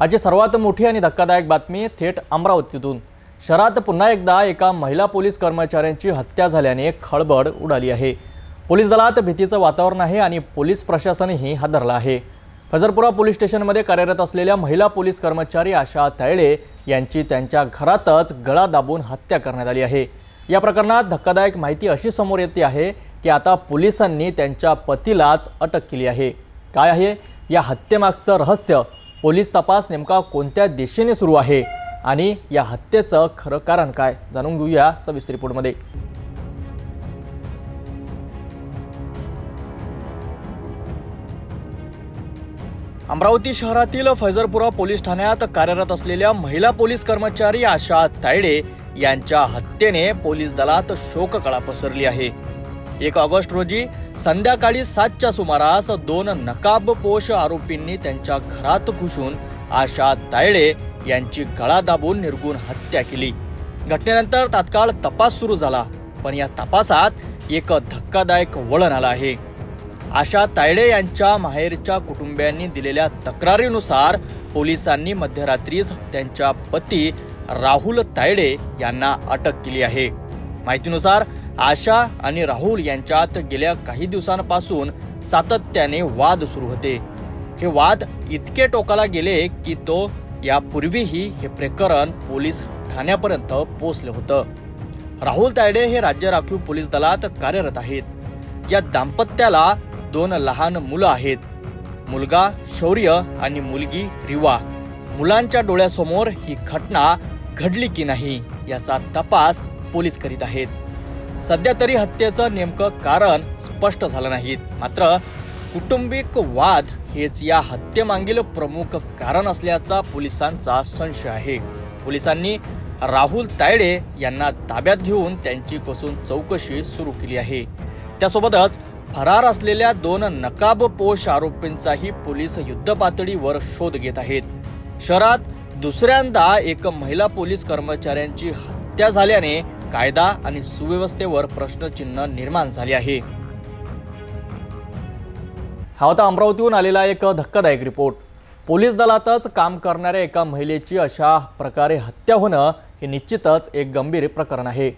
आजची सर्वात मोठी आणि धक्कादायक बातमी थेट अमरावतीतून. शहरात पुन्हा एकदा एका महिला पोलीस कर्मचाऱ्यांची हत्या झाल्याने खळबळ उडाली आहे. पोलीस दलात भीतीचं वातावरण आहे आणि पोलीस प्रशासनही हादरला आहे. फजरपुरा पोलीस स्टेशनमध्ये कार्यरत असलेल्या महिला पोलीस कर्मचारी आशा तायडे यांची त्यांच्या घरातच गळा दाबून हत्या करण्यात आली आहे. या प्रकरणात धक्कादायक माहिती अशी समोर येते आहे की आता पोलिसांनी त्यांच्या पतीलाच अटक केली आहे. काय आहे? या हत्येमागचं रहस्य पोलीस तपास नेमका कोणत्या दिशेने सुरू आहे? आणि या हत्येचं खरं कारण काय? जाणून घेऊया सविस्तर रिपोर्टमध्ये. अमरावती शहरातील फैजरपुरा पोलीस ठाण्यात कार्यरत असलेल्या महिला पोलीस कर्मचारी आशा तायडे यांच्या हत्येने पोलीस दलात शोककळा पसरली आहे. एक ऑगस्ट रोजी संध्याकाळी सातच्या सुमारास दोन नकाबपोष आरोपींनी त्यांच्या घरात घुसून आशा तायडे यांची गळा दाबून निर्गुण हत्या केली. घटनेनंतर तात्काळ तपास सुरू झाला पण या तपासात एक धक्कादायक वळण आलं आहे. आशा तायडे यांच्या माहेरच्या कुटुंबियांनी दिलेल्या तक्रारीनुसार पोलिसांनी मध्यरात्रीच त्यांच्या पती राहुल तायडे यांना अटक केली आहे. माहितीनुसार आशा आणि राहुल यांच्यात गेल्या काही दिवसांपासून सातत्याने वाद सुरू होते. हे वाद इतके टोकाला गेले की तो यापूर्वीही हे प्रकरण पोलीस ठाण्यापर्यंत पोचलं होतं. राहुल तायडे हे राज्य राखीव पोलीस दलात कार्यरत आहेत. या दाम्पत्याला दोन लहान मुलं आहेत. मुलगा शौर्य आणि मुलगी रिवा. मुलांच्या डोळ्यासमोर ही घटना घडली की नाही याचा तपास पोलीस करीत आहेत. सध्या तरी हत्येचं नेमकं कारण स्पष्ट झालं नाही मात्र कुटुंबिक वाद हेच या हत्येमागील प्रमुख कारण असल्याचा पोलिसांचा संशय आहे. पोलिसांनी राहुल तायडे यांना ताब्यात घेऊन त्यांची कसून चौकशी सुरू केली आहे. त्यासोबतच फरार असलेल्या दोन नकाबपोष आरोपींचाही पोलीस युद्धपातळीवर शोध घेत आहेत. शहरात दुसऱ्यांदा एक महिला पोलीस कर्मचाऱ्यांची हत्या झाल्याने कायदा आणि सुव्यवस्थेवर प्रश्नचिन्ह निर्माण झाले आहे. हा होता अमरावतीहून आलेला एक धक्कादायक रिपोर्ट. पोलीस दलातच काम करणाऱ्या एका महिलेची अशा प्रकारे हत्या होणं हे निश्चितच एक गंभीर प्रकरण आहे.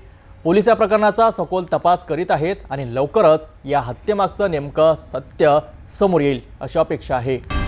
पोलीस या प्रकरणाचा सखोल तपास करीत आहेत आणि लवकरच या हत्येमागचं नेमकं सत्य समोर येईल अशी अपेक्षा आहे.